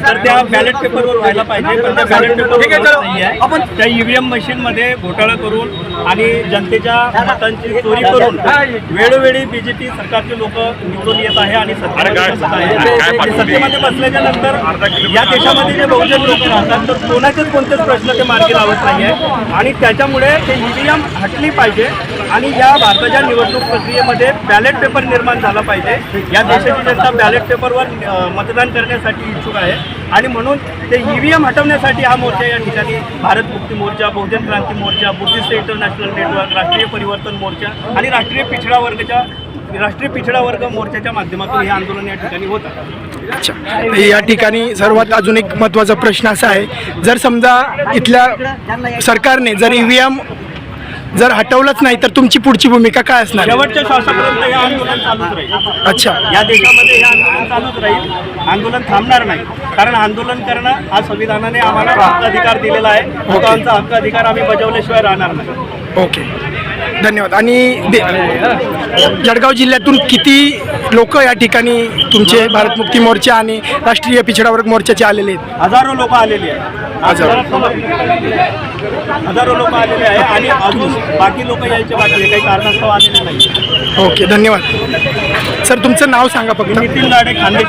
तर त्या बॅलेट पेपरवर व्हायला पाहिजे पण त्या बॅलेट पेपर नाही आहे. त्या ईव्हीएम मशीन मध्ये घोटाळा करून आणि जनतेच्या मतांची चोरी करून वेळोवेळी बीजेपी सरकारचे लोक निवडून येत आहे आणि सत्तेमध्ये बसल्याच्या नंतर या देशामध्ये जे बहुजन लोक राहतात तर कोणाचेच कोणतेच प्रश्न ते मार्गी लावत नाही आहे आणि त्याच्यामुळे ते ईव्हीएम हटली पाहिजे. आणि या भारताच्या निवडणूक प्रक्रियेमध्ये बॅलेट पेपर निर्माण झाला पाहिजे. या देशाची जनता बॅलेट पेपरवर मतदान करण्यासाठी इच्छुक आहे. आणि म्हणून ते ई व्ही एम हटवण्यासाठी हा मोर्चा या ठिकाणी Bharat Mukti Morcha Bahujan Kranti Morcha Buddhist International Network Rashtriya Parivartan Morcha आणि राष्ट्रीय पिछडा वर्गच्या राष्ट्रीय पिछडा वर्ग मोर्चाच्या माध्यमातून हे आंदोलन या ठिकाणी होत आहे. अच्छा. या ठिकाणी सर्वात अजून एक महत्त्वाचा प्रश्न असा आहे जर समजा इथल्या सरकारने जर ई व्ही एम जर हटवलंच नाही तर तुमची पुढची भूमिका काय असणार? शेवटच्या श्वासापर्यंत हे आंदोलन चालूच राहील. अच्छा. या देशामध्ये हे आंदोलन चालूच राहील. आंदोलन थांबणार नाही. कारण आंदोलन करणं हा संविधानाने आम्हाला हक्क अधिकार दिलेला आहे. तो आमचा हक्क अधिकार आम्ही बजावल्याशिवाय राहणार नाही. ओके. धन्यवाद. आणि दे जळगाव जिल्ह्यातून किती लोक या ठिकाणी तुमचे भारत मुक्ती मोर्चा आणि राष्ट्रीय पिछडा वर्ग मोर्चाचे आलेले आहेत. हजारो लोक आलेली आहेत. हजारो. हजारो लोक आलेले आहे आणि अजून बाकी लोक यायचे बाकी आहे काही कारणास्तव आलेले नाही ओके धन्यवाद. सर तुमचं नाव सांगा फक्त. नितीन लाडे खांदे